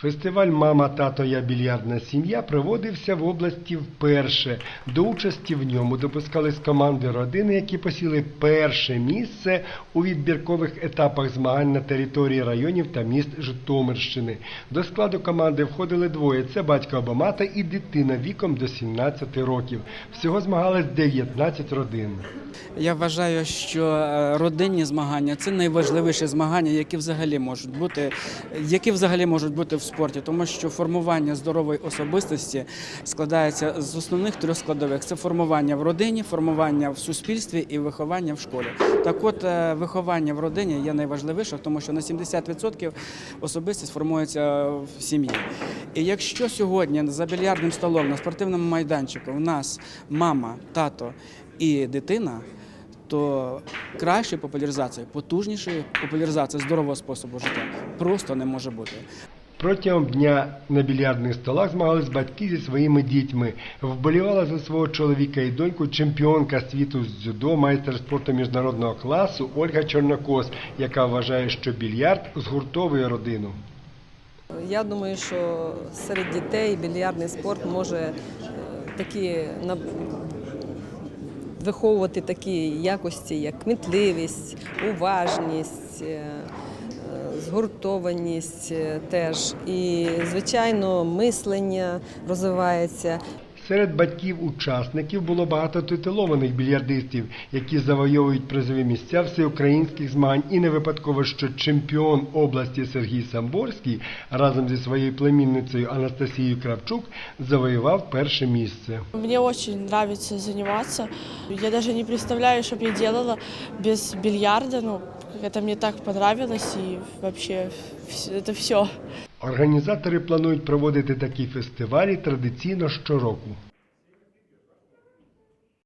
Фестиваль Мама, тато, я більярдна сім'я проводився в області вперше. До участі в ньому допускались команди родини, які посіли перше місце у відбіркових етапах змагань на території районів та міст Житомирщини. До складу команди входили двоє: це батько або мати і дитина віком до 17 років. Всього змагались 19 родин. Я вважаю, що е, родинні змагання це найважливіші змагання, які взагалі можуть бути, які взагалі можуть бути в спорті, тому що формування здорової особистості складається з основних трьох складових: це формування в родині, формування в суспільстві і виховання в школі. Так, от е, виховання в родині є найважливішим, тому що на 70% особистість формується в сім'ї. І якщо сьогодні за більярдним столом на спортивному майданчику в нас мама, тато і дитина, то кращої популяризації, потужнішої популяризації здорового способу життя просто не може бути. Протягом дня на більярдних столах змагались батьки зі своїми дітьми. Вболівала за свого чоловіка і доньку чемпіонка світу з дзюдо, майстер спорту міжнародного класу Ольга Чорнокос, яка вважає, що більярд згуртовує родину. Я думаю, що серед дітей більярдний спорт може е, такі на- виховувати такі якості, як кмітливість, уважність, е, е, згуртованість е, теж. І, звичайно, мислення розвивається. Серед батьків-учасників було багато титулованих більярдистів, які завойовують призові місця всеукраїнських змагань. І не випадково, що чемпіон області Сергій Самборський разом зі своєю племінницею Анастасією Кравчук завоював перше місце. Мне очень нравится заниматься. Я даже не представляю, что бы я делала без бильярда. Ну, это мне так понравилось и вообще вс- это все. Організатори планують проводити такі фестивалі традиційно щороку.